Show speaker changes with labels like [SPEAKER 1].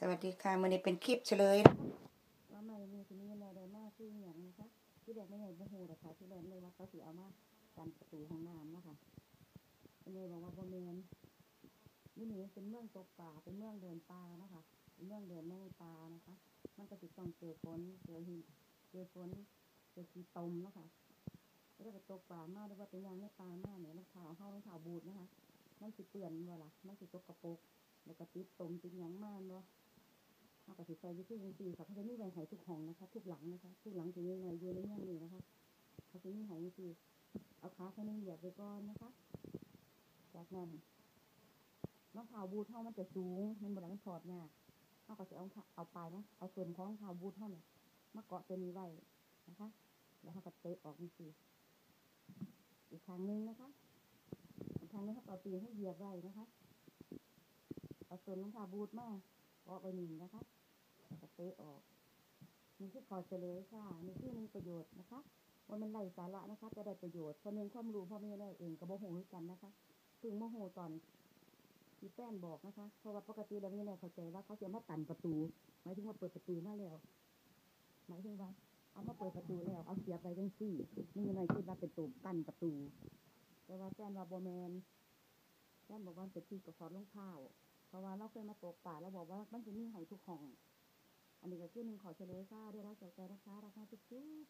[SPEAKER 1] สวัสดีค่ะมื่อนี้เป็นคลิปเฉลย
[SPEAKER 2] ว่าไม่มีที่นี่อะไรมากคืออย่างนะคะที่แรกไม่ใหญ่โมโหหรอกค่ะที่แรกเลยว่าเขาสิเอามากันประตูห้องน้ำนะคะเลยบอกว่าบริเวณนี่นี่เป็นเมืองตกป่าเป็นเมืองเดินป่านะคะเป็นเมืองเดินในป่านะคะ มันก็สิต้องเจอฝนเจอหินเจอฝนเจอขี้ตมนะคะแล้วก็ตกป่ามาหรือว่าเป็นยางในป่ามากเนี่ยรองเท้าเข้ารองเท้าบูทนะคะมันสิเปื่อนบ่ล่ะมันสิตกกระปรกแล้วก็ติดตมติดหยังมานบ่ เอากระสิใส่วิธีจริงๆค่ะเขาจะมีแหวนไหทุกห้องนะคะ ทุกหลังนะคะ ทุกหลังจะมีหน่อยอยู่ในเมืองนี้นะคะเขาจะมีไหจริงๆเอาขาแค่นี้เหยียบไปก่อนนะคะ จากนั้นรองเท้าบูทเท่ามันจะสูงมันบนหลังมันถอดยากเอาก็จะเอาเอาปลายนะเอาส่วนของรองเท้าบูทเท่าเนี่ยมาเกาะตัวนี้ไว้นะคะ แล้วเขาก็เตะออกนี่สิอีกครั้งหนึงนะคะอีกครั้งนึงเขาเอาตีให้เหยียบไว้นะคะ เอาส่วนรองเท้าบูทมาเกาะไว้นี่งนะคะ สเตะออก นี่คือขอเฉลยค่ะ นี่คือมีประโยชน์นะคะว่ามันไร้สาระนะคะจะได้ประโยชน์เพราะเน้นความรู้พ่อแม่ได้เองกับโมโหกันนะคะเพึ่งโมโหตอนที่แป้นบอกนะคะ เพราะว่าปกติแล้วนี่แน่เข้าใจว่าเขาจะมาตันประตู หมายถึงว่าเปิดประตูมาแล้ว หมายถึงว่า เอามาเปิดประตูแล้ว เอาเสียไปจังซี่นี่หน่อยคิดว่าเป็นตัวกั้นประตู แต่ว่าแป้นว่าโบแมนแป้นบอกว่าเป็นที่กระสอบรองเท้าเพราะว่าเราเคยมาตกป่าเราบอกว่ามันจะมีไห้ทุกห้อง อันนี้ก็คือหนึ่งขอเฉลยค่ะได้รับจากใจนะคะราคาจุ๊บ